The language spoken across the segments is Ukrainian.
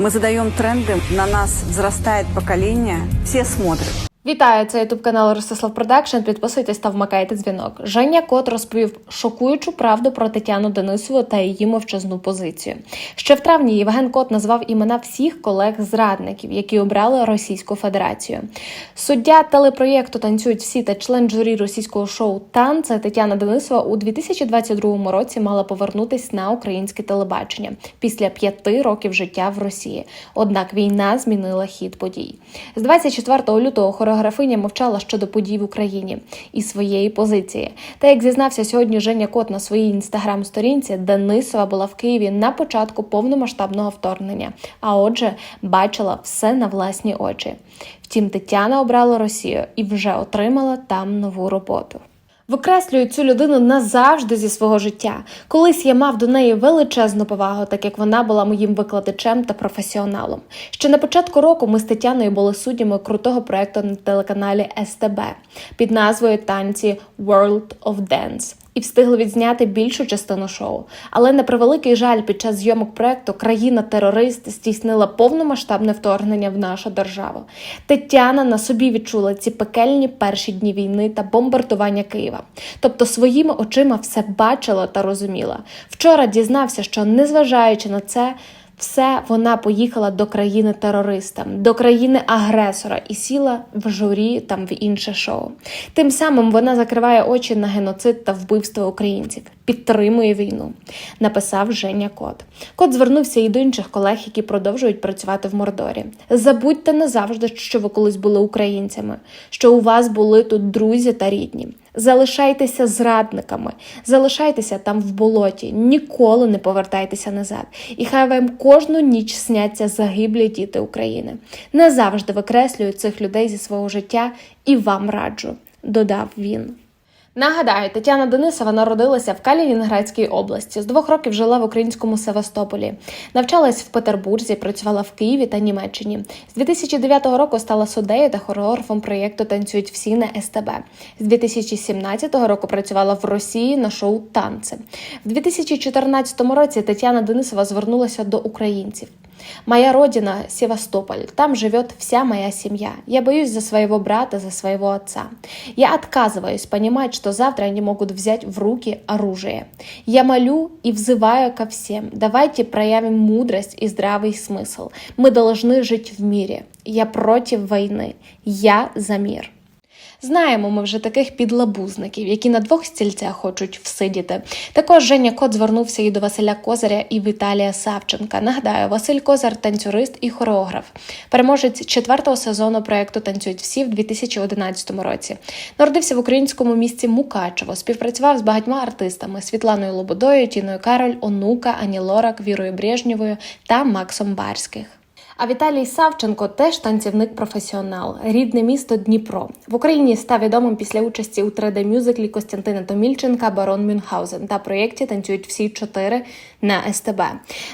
Мы задаем тренды, на нас взрастает поколение, все смотрят. Вітаю, це ютуб канал Ростислав Продакшн. Підписуйтесь та вмикайте дзвінок. Женя Кот розповів шокуючу правду про Тетяну Денисову та її мовчазну позицію. Ще в травні Євген Кот назвав імена всіх колег-зрадників, які обрали Російську Федерацію. Суддя телепроєкту танцюють всі та член журі російського шоу Танце Тетяна Денисова у 2022 році мала повернутись на українське телебачення після п'яти років життя в Росії. Однак війна змінила хід подій. З 24 лютого хореографиня мовчала щодо подій в Україні і своєї позиції. Та як зізнався сьогодні Женя Кот на своїй інстаграм-сторінці, Денисова була в Києві на початку повномасштабного вторгнення, а отже, бачила все на власні очі. Втім, Тетяна обрала Росію і вже отримала там нову роботу. Викреслюю цю людину назавжди зі свого життя. Колись я мав до неї величезну повагу, так як вона була моїм викладачем та професіоналом. Ще на початку року ми з Тетяною були суддями крутого проекту на телеканалі СТБ під назвою Танці World of Dance. І встигли відзняти більшу частину шоу. Але на превеликий жаль, під час зйомок проекту країна-терорист здійснила повномасштабне вторгнення в нашу державу. Тетяна на собі відчула ці пекельні перші дні війни та бомбардування Києва. Тобто своїми очима все бачила та розуміла. Вчора дізнався, що незважаючи на це. Все вона поїхала до країни терориста, до країни агресора і сіла в журі там в інше шоу. Тим самим вона закриває очі на геноцид та вбивство українців, підтримує війну. Написав Женя Кот. Кот звернувся і до інших колег, які продовжують працювати в Мордорі. Забудьте назавжди, що ви колись були українцями, що у вас були тут друзі та рідні. Залишайтеся зрадниками, залишайтеся там в болоті, ніколи не повертайтеся назад. І хай вам кожну ніч сняться загиблі діти України. Не завжди викреслюю цих людей зі свого життя і вам раджу, додав він. Нагадаю, Тетяна Денисова народилася в Калінінградській області. З двох років жила в українському Севастополі. Навчалась в Петербурзі, працювала в Києві та Німеччині. З 2009 року стала суддею та хореографом проєкту Танцюють всі на СТБ. З 2017 року працювала в Росії на шоу Танці. В 2014 році Тетяна Денисова звернулася до українців. Моя родина – Севастополь. Там живет вся моя семья. Я боюсь за своего брата, за своего отца. Я отказываюсь понимать, что завтра они могут взять в руки оружие. Я молю и взываю ко всем. Давайте проявим мудрость и здравый смысл. Мы должны жить в мире. Я против войны. Я за мир. Знаємо ми вже таких підлабузників, які на двох стільцях хочуть всидіти. Також Женя Кот звернувся і до Василя Козаря і Віталія Савченка. Нагадаю, Василь Козар танцюрист і хореограф, переможець четвертого сезону проекту Танцюють всі в 2011 році. Народився в українському місті Мукачево, співпрацював з багатьма артистами: Світланою Лободою, Тіною Кароль, Онука, Ані Лорак, Вірою Брежнєвою та Максом Барських. А Віталій Савченко теж танцівник-професіонал, рідне місто Дніпро. В Україні став відомим після участі у 3D-мюзиклі Костянтина Томільченка Барон Мюнхгаузен та проєкті Танцюють всі чотири на СТБ.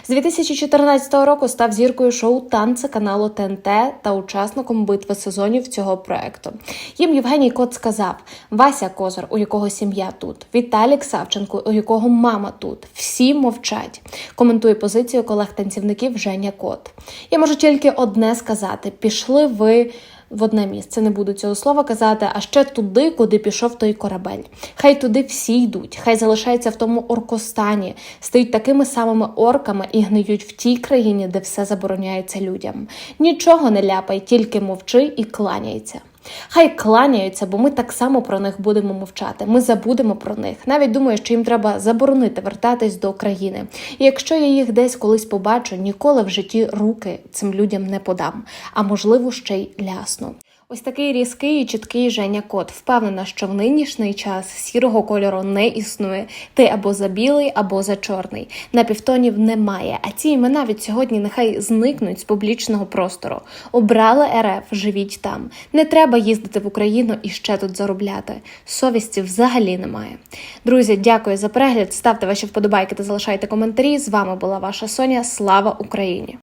З 2014 року став зіркою шоу Танці каналу ТНТ та учасником битви сезонів цього проекту. Їм Євгеній Кот сказав: Вася Козар, у якого сім'я тут, Віталік Савченко, у якого мама тут. Всі мовчать. Коментує позицію колег-танцівників Женя Кот. Я можу тільки одне сказати: пішли ви. В одне місце не буду цього слова казати, а ще туди, куди пішов той корабель. Хай туди всі йдуть, хай залишаються в тому оркостані, стають такими самими орками і гниють в тій країні, де все забороняється людям. Нічого не ляпай, тільки мовчи і кланяйся. Хай кланяються, бо ми так само про них будемо мовчати. Ми забудемо про них. Навіть думаю, що їм треба заборонити вертатись до країни. І якщо я їх десь колись побачу, ніколи в житті руки цим людям не подам, а можливо ще й лясну. Ось такий різкий і чіткий Женя Кот. Впевнена, що в нинішній час сірого кольору не існує. Ти або за білий, або за чорний. Напівтонів немає. А ці імена від сьогодні нехай зникнуть з публічного простору. Обрали РФ, живіть там. Не треба їздити в Україну і ще тут заробляти. Совісті взагалі немає. Друзі, дякую за перегляд. Ставте ваші вподобайки та залишайте коментарі. З вами була ваша Соня. Слава Україні!